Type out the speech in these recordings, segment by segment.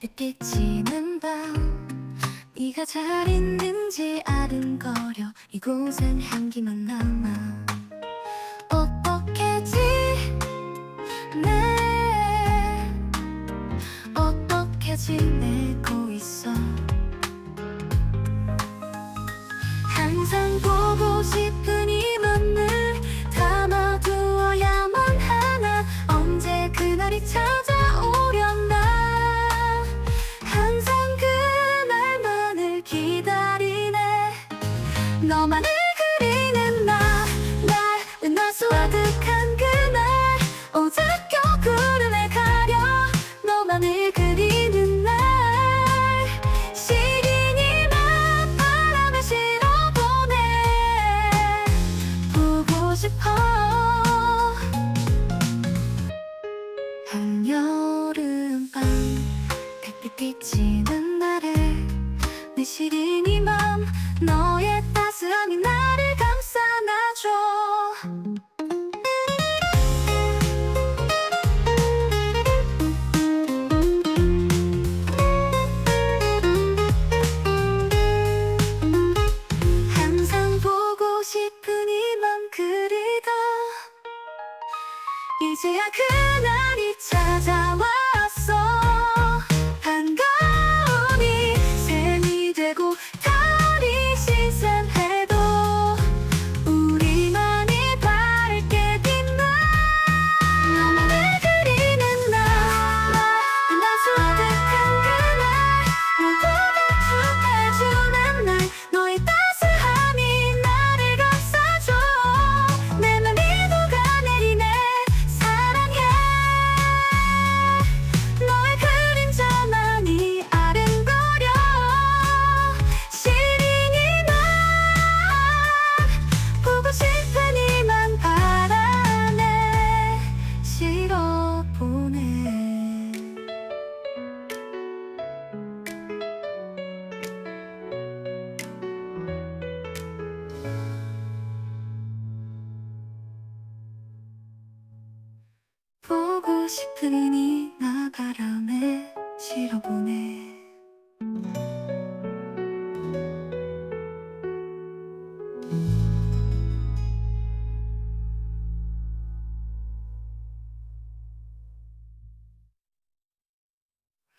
달빛 지는 밤 네가 잘 있는지 아른거려. 이곳엔 향기만 남아. 어떻게 지내? 어떻게 지내고 있어? no man. 이제야 그날이 찾아와. 싶으니 나 바람에 실어보네.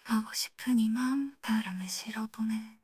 하고 싶은 이맘 바람에 실어보네.